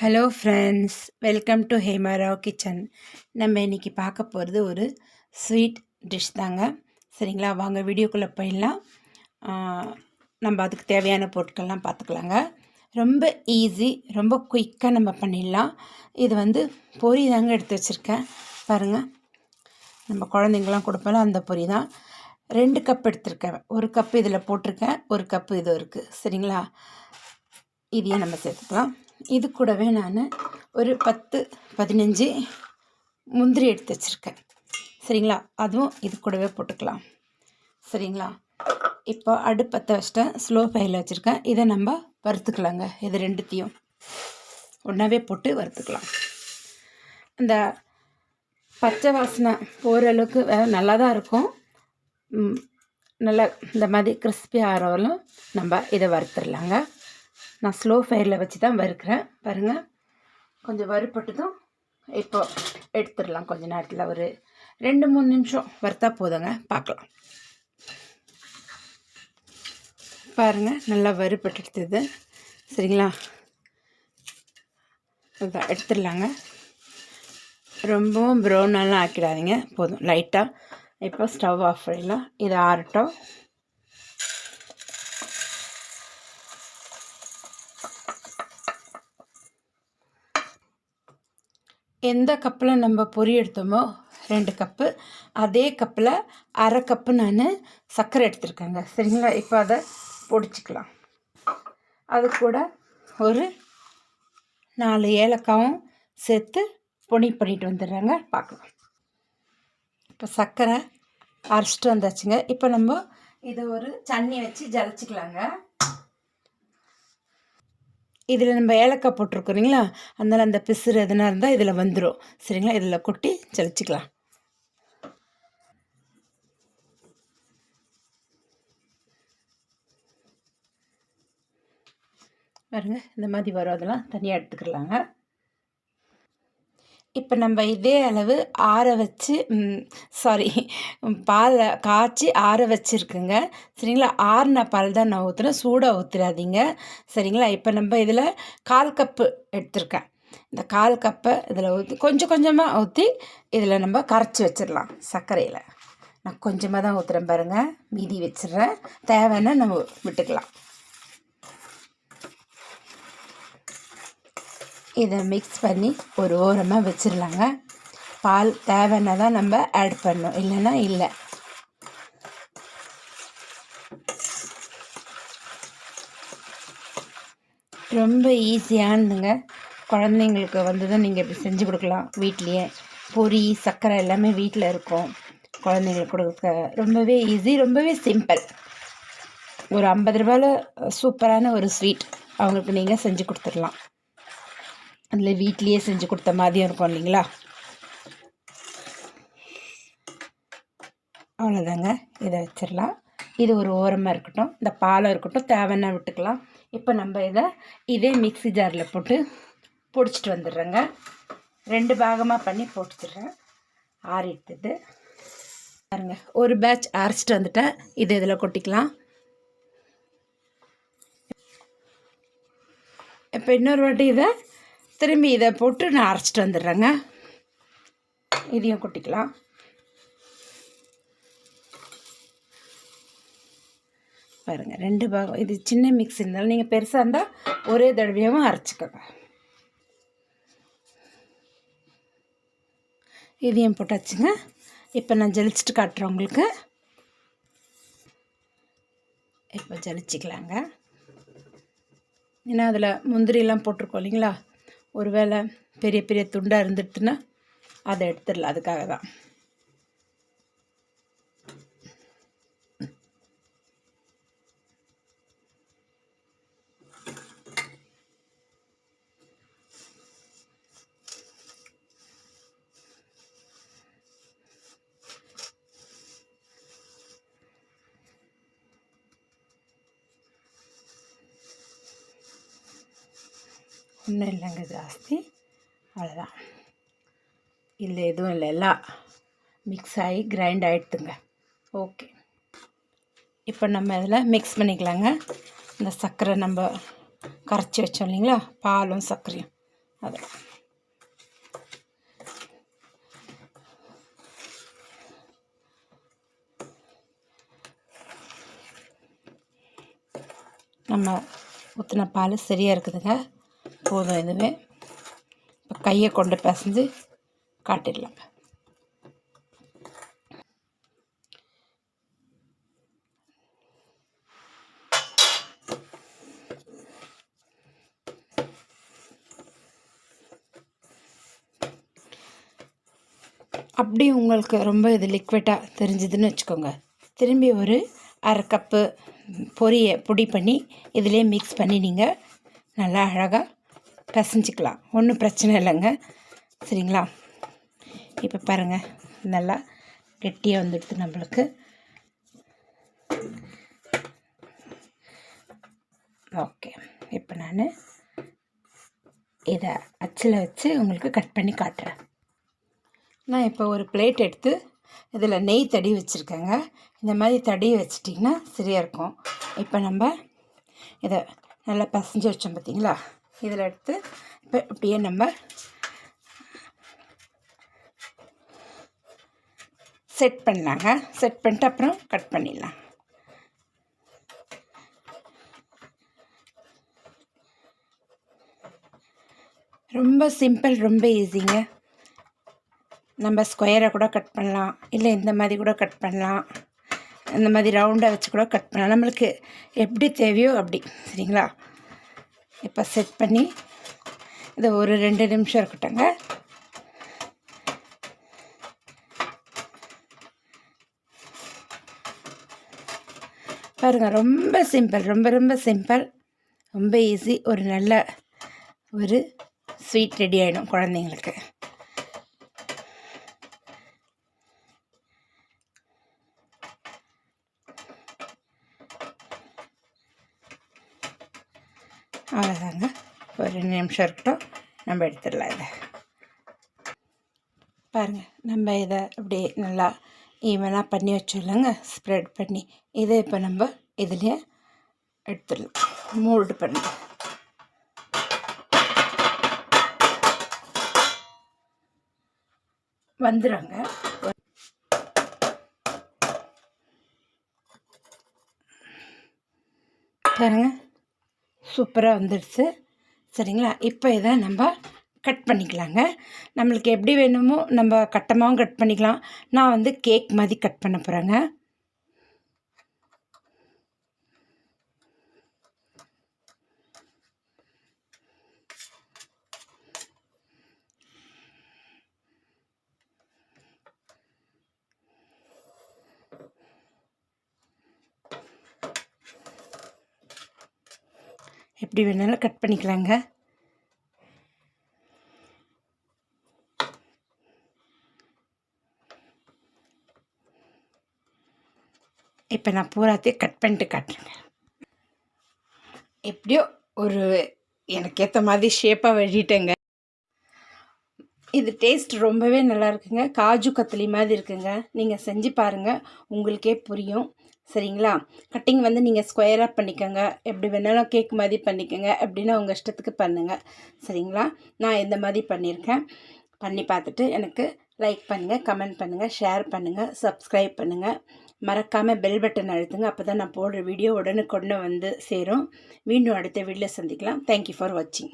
Hello friends welcome to Hemarao kitchen நம்ம இன்றைக்கி பார்க்க போகிறது ஒரு ஸ்வீட் டிஷ் தாங்க. சரிங்களா? வாங்க வீடியோக்குள்ளே போயிடலாம். நம்ம அதுக்கு தேவையான பொருட்கள்லாம் பார்த்துக்கலாங்க. ரொம்ப ஈஸி ரொம்ப குயிக்காக நம்ம பண்ணிடலாம். இது வந்து பொரி தாங்க எடுத்து வச்சுருக்கேன். பாருங்கள் நம்ம குழந்தைங்களாம் கொடுப்போம்ல அந்த பொரி தான். ரெண்டு கப் எடுத்திருக்கேன். ஒரு கப் இதில் போட்டிருக்கேன் ஒரு கப்பு இது இருக்குது சரிங்களா? இதையும் நம்ம சேர்த்துக்கலாம். இது கூடவே நான் ஒரு பத்து பதினஞ்சு முந்திரி எடுத்து வச்சுருக்கேன். சரிங்களா? அதுவும் இது கூடவே போட்டுக்கலாம். சரிங்களா? இப்போ அடுப்பத்தை வச்சுட்டேன் ஸ்லோ ஃபைல வச்சுருக்கேன். இதை நம்ம வறுத்துக்கலாங்க. இது ரெண்டுத்தையும். ஒன்றாவே போட்டு வறுத்துக்கலாம். இந்த பச்சை வாசனை போகிற அளவுக்கு நல்லா தான் இருக்கும். நல்லா இந்த மாதிரி கிறிஸ்பி ஆகிறவங்களும் நம்ம இதை வறுத்துடலாங்க. நான் ஸ்லோ ஃபயரில் வச்சு தான் வறுக்கிறேன். பாருங்கள் கொஞ்சம் வறுப்பட்டதும் இப்போ எடுத்துடலாம். கொஞ்சம் நேரத்தில் ஒரு ரெண்டு மூணு நிமிஷம் வறுத்தா போதுங்க. பார்க்கலாம். பாருங்கள் நல்லா வறுபட்டுடுது சரிங்களா? அதான் எடுத்துடலாங்க. ரொம்பவும் ப்ரௌனெல்லாம் ஆக்கிடாதீங்க. போதும். லைட்டாக இப்போ ஸ்டவ் ஆஃப் பண்ணிடலாம். இது ஆறட்டும். எந்த கப்பில் நம்ம பொறி எடுத்தோமோ ரெண்டு கப்பு அதே கப்பில் அரை கப்பு நான் சர்க்கரை எடுத்திருக்கேங்க. சரிங்களா? இப்போ அதை பொடிச்சிக்கலாம். அது கூட ஒரு நாலு ஏலக்காவும் சேர்த்து பொடி பண்ணிட்டு வந்துடுறாங்க. பார்க்கலாம் இப்போ சர்க்கரை அரைச்சிட்டு வந்தாச்சுங்க. இப்போ நம்ம இதை ஒரு சன்னி வச்சு ஜலச்சிக்கலாங்க. இதில் நம்ம ஏலக்காய் போட்டிருக்குறீங்களா அதனால் அந்த பிசுறு எதுனா இருந்தால் இதில் வந்துடும் சரிங்களா? இதில் கொட்டி ஜலிச்சிக்கலாம் பாருங்க இந்த மாதிரி வரும். அதெல்லாம் தனியாக எடுத்துக்கலாங்க. இப்போ நம்ம இதே அளவு ஆற வச்சு சாரி பாலை காய்ச்சி ஆற வச்சுருக்குங்க. சரிங்களா? ஆறின பால் தான் நான் ஊற்றுறேன் சூடாக ஊற்றுறாதீங்க சரிங்களா? இப்போ நம்ம இதில் கால் கப்பு எடுத்திருக்கேன். இந்த கால் கப்பை இதில் ஊற்றி கொஞ்சம் கொஞ்சமாக ஊற்றி இதில் நம்ம கரைச்சி வச்சிடலாம் சர்க்கரையில். நான் கொஞ்சமாக தான் ஊற்றுறேன் பாருங்கள் மீதி வச்சிடுறேன். தேவைன்னா நம்ம விட்டுக்கலாம். இதை மிக்ஸ் பண்ணி ஒரு ஓரமாக வச்சிடலாங்க பால் தேவைன்னா தான் நம்ம ஆட் பண்ணணும். இல்லைன்னா இல்லை. ரொம்ப ஈஸியானதுங்க குழந்தைங்களுக்கு வந்து தான் நீங்கள் இப்படி செஞ்சு கொடுக்கலாம் வீட்லேயே. பொரி சர்க்கரை எல்லாமே வீட்டில் இருக்கும். குழந்தைங்களுக்கு கொடுக்க ரொம்பவே ஈஸி ரொம்பவே சிம்பிள் ஒரு ஐம்பது ரூபாயில் சூப்பரான ஒரு ஸ்வீட் அவங்களுக்கு நீங்கள் செஞ்சு கொடுத்துடலாம். அதில் வீட்லேயே செஞ்சு கொடுத்த மாதிரியும் இருக்கும் இல்லைங்களா? அவ்வளோதாங்க இதை வச்சிடலாம் இது ஒரு ஓரமாக இருக்கட்டும் இந்த பாலம் இருக்கட்டும் தேவைன்னா விட்டுக்கலாம். இப்போ நம்ம இதை இதே மிக்ஸி ஜாரில் போட்டு பொடிச்சிட்டு வந்துடுறேங்க. ரெண்டு பாகமாக பண்ணி போட்டுடுறேன் ஆறிட்டுது. பாருங்க ஒரு பேட்ச் அரைச்சிட்டு வந்துட்டேன். இது இதில் கொட்டிக்கலாம். இப்போ இன்னொரு வாட்டி இதை திரும்பி இதை போட்டு நான் அரைச்சிட்டு வந்துடுறேங்க. இதையும் கொட்டிக்கலாம். பாருங்கள் ரெண்டு பாகம். இது சின்ன மிக்ஸ் இருந்தாலும் நீங்கள் பெருசாக இருந்தால் ஒரே தடவையாகவும் அரைச்சிக்கோங்க. இதையும் போட்டாச்சுங்க. இப்போ நான் ஜலிச்சிட்டு காட்டுறேன் உங்களுக்கு. இப்போ ஜலிச்சிக்கலாங்க. ஏன்னா அதில் முந்திரியெல்லாம் போட்டிருக்கோம் இல்லைங்களா? ஒருவேளை பெரிய பெரிய துண்டாக இருந்துட்டுன்னா அதை எடுத்துடலாம். அதுக்காக தான் ஒன்றும் இல்லைங்க ஜாஸ்தி. அவ்வளோதான் இல்லை எதுவும் இல்லை. எல்லாம் மிக்ஸ் ஆகி கிரைண்ட் ஆகிடுதுங்க ஓகே இப்போ நம்ம இதில் மிக்ஸ் பண்ணிக்கலாங்க. இந்த சர்க்கரை நம்ம கரைச்சி வச்சோம் இல்லைங்களா? பாலும் சர்க்கரையும். அது. நம்ம ஊற்றின பால் சரியாக இருக்குதுங்க. போதும் இதுவே. இப்போ கையை கொண்டு பிசைஞ்சு காட்டிடலாங்க. அப்படி உங்களுக்கு ரொம்ப இது லிக்விடாக தெரிஞ்சுதுன்னு வச்சுக்கோங்க. திரும்பி ஒரு அரை கப்பு பொரியை பொடி பண்ணி இதிலே மிக்ஸ் பண்ணி நீங்கள் நல்லா அழகாக பிசைஞ்சிக்கலாம். ஒன்றும் பிரச்சனை இல்லைங்க. சரிங்களா? இப்போ பாருங்கள் நல்லா கெட்டியாக வந்துடுது நம்மளுக்கு. ஓகே. இப்போ நான் இதை அச்சில் வச்சு உங்களுக்கு கட் பண்ணி காட்டுறேன். நான் இப்போ ஒரு பிளேட் எடுத்து இதில் நெய் தடி வச்சுருக்கேங்க. இந்த மாதிரி தடி வச்சிட்டிங்கன்னா சரியாக இருக்கும். இப்போ நம்ம இதை நல்லா பசஞ்சு வச்சோம் பார்த்தீங்களா இதில் எடுத்து இப்போ இப்படியே நம்ம செட் பண்ணலாங்க. செட் பண்ணிட்டு அப்புறம் கட் பண்ணிடலாம். ரொம்ப சிம்பிள் ரொம்ப ஈஸிங்க நம்ம ஸ்கொயரை கூட கட் பண்ணலாம். இல்லை இந்த மாதிரி கூட கட் பண்ணலாம். இந்த மாதிரி ரவுண்டாக வச்சு கூட கட் பண்ணலாம். நம்மளுக்கு எப்படி தேவையோ அப்படி. சரிங்களா? இப்போ செட் பண்ணி இதை ஒரு ரெண்டு நிமிஷம் இருக்கட்டுங்க பாருங்கள் ரொம்ப சிம்பிள் ரொம்ப ரொம்ப சிம்பிள் ரொம்ப ஈஸி ஒரு நல்ல ஒரு ஸ்வீட் ரெடி ஆகிடும் குழந்தைங்களுக்கு. அவ்வளோதாங்க ஒரு ரெண்டு நிமிஷம் இருக்கட்டும். நம்ம எடுத்துடலாம் இதை. பாருங்கள் நம்ம இதை அப்படியே நல்லா ஈவனாக பண்ணி வச்சிடலாங்க. ஸ்ப்ரெட் பண்ணி. இதை இப்போ நம்ம இதுலேயே எடுத்துடலாம். மோல்டு பண்ணலாம் வந்துடுங்க பாருங்கள் சூப்பராக வந்துடுச்சு சரிங்களா? இப்போ இதை நம்ம கட் பண்ணிக்கலாங்க. நம்மளுக்கு எப்படி வேணுமோ நம்ம கட்டமாகவும் கட் பண்ணிக்கலாம். நான் வந்து கேக் மாதிரி கட் பண்ண போகிறேங்க எப்படி வேணாலும் கட் பண்ணிக்கலாங்க. இப்போ நான் பூராத்தையும் கட் பண்ணிட்டு காட்டுறேங்க. எப்படியோ ஒரு எனக்கு ஏற்ற மாதிரி ஷேப்பாக வெட்டிட்டேங்க. இது டேஸ்ட் ரொம்பவே நல்லா இருக்குங்க. காஜு கத்திலி மாதிரி இருக்குங்க. நீங்கள் செஞ்சு பாருங்கள் உங்களுக்கே புரியும். சரிங்களா? கட்டிங் வந்து நீங்கள் ஸ்கொயராக பண்ணிக்கோங்க. எப்படி வேணாலும் கேக் மாதிரி பண்ணிக்கோங்க. எப்படின்னா உங்கள் இஷ்டத்துக்கு பண்ணுங்கள் சரிங்களா? நான் இந்த மாதிரி பண்ணியிருக்கேன். பண்ணி பார்த்துட்டு எனக்கு லைக் பண்ணுங்கள் கமெண்ட் பண்ணுங்கள் ஷேர் பண்ணுங்கள் சப்ஸ்கிரைப் பண்ணுங்கள் மறக்காமல் பெல் பட்டன் அழுத்துங்க. அப்போ தான் நான் போடுற வீடியோ உடனுக்குடனே வந்து சேரும். மீண்டும் அடுத்த வீடியோவில் சந்திக்கலாம். தேங்க்யூ ஃபார் வாட்சிங்